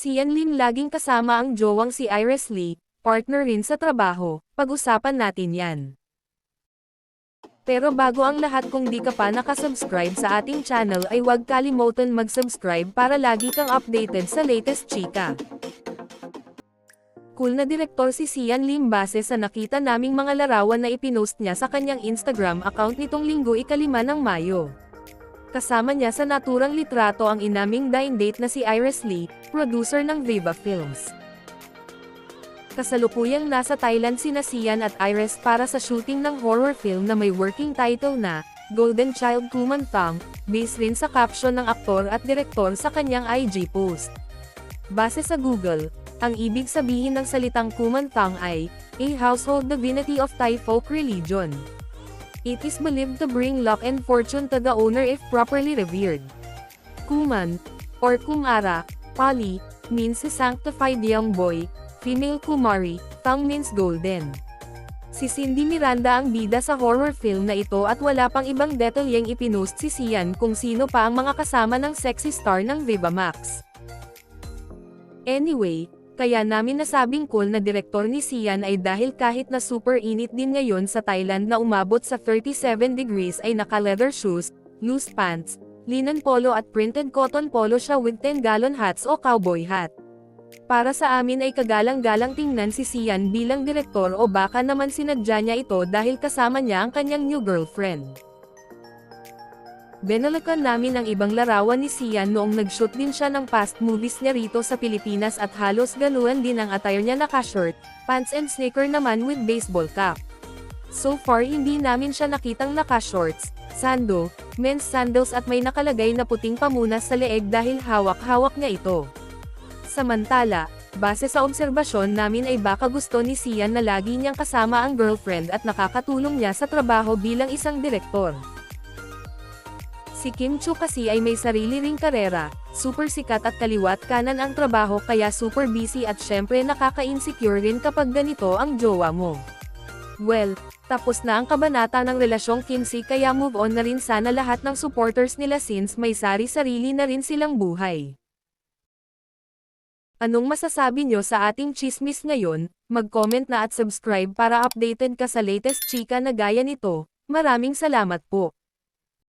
Si Yan Lim laging kasama ang jowang si Iris Lee, partner rin sa trabaho, pag-usapan natin yan. Pero bago ang lahat kung di ka pa nakasubscribe sa ating channel ay huwag kalimutan mag-subscribe para lagi kang updated sa latest chika. Cool na direktor si Sian Lim base sa nakita naming mga larawan na ipinost niya sa kanyang Instagram account nitong linggo ikalima ng Mayo. Kasama niya sa naturang litrato ang inaming dine date na si Iris Lee, producer ng Viva Films. Kasalukuyang nasa Thailand sina Sian at Iris para sa shooting ng horror film na may working title na Golden Child Kumantang, based rin sa caption ng aktor at direktor sa kanyang IG post. Base sa Google, ang ibig sabihin ng salitang Kumantang ay, a household divinity of Thai folk religion. It is believed to bring luck and fortune to the owner if properly revered. Kuman, or Kumara, Pali, means a sanctified young boy, female Kumari, Tang means golden. Si Cindy Miranda ang bida sa horror film na ito at wala pang ibang detalyeng ipinost si Sian kung sino pa ang mga kasama ng sexy star ng Viva Max. Anyway, kaya namin nasabing cool na direktor ni Sian ay dahil kahit na super init din ngayon sa Thailand na umabot sa 37 degrees ay naka-leather shoes, loose pants, linen polo at printed cotton polo siya with 10-gallon hats o cowboy hat. Para sa amin ay kagalang-galang tingnan si Sian bilang direktor o baka naman sinadya niya ito dahil kasama niya ang kanyang new girlfriend. Benalakan namin ang ibang larawan ni Sian noong nag-shoot din siya ng past movies niya rito sa Pilipinas at halos ganuan din ang attire niya naka-shirt, pants and sneaker naman with baseball cap. So far hindi namin siya nakitang naka-shorts, sando, men's sandals at may nakalagay na puting pamunas sa leeg dahil hawak-hawak niya ito. Samantala, base sa obserbasyon namin ay baka gusto ni Sian na lagi niyang kasama ang girlfriend at nakakatulong niya sa trabaho bilang isang direktor. Si Kim Chu kasi ay may sarili ring karera, super sikat at kaliwat kanan ang trabaho kaya super busy at syempre nakaka-insecure rin kapag ganito ang jowa mo. Well, tapos na ang kabanata ng relasyong Kinsey kaya move on na rin sana lahat ng supporters nila since may sari-sarili na rin silang buhay. Anong masasabi nyo sa ating chismis ngayon? Mag-comment na at subscribe para updated ka sa latest chika na gaya nito. Maraming salamat po.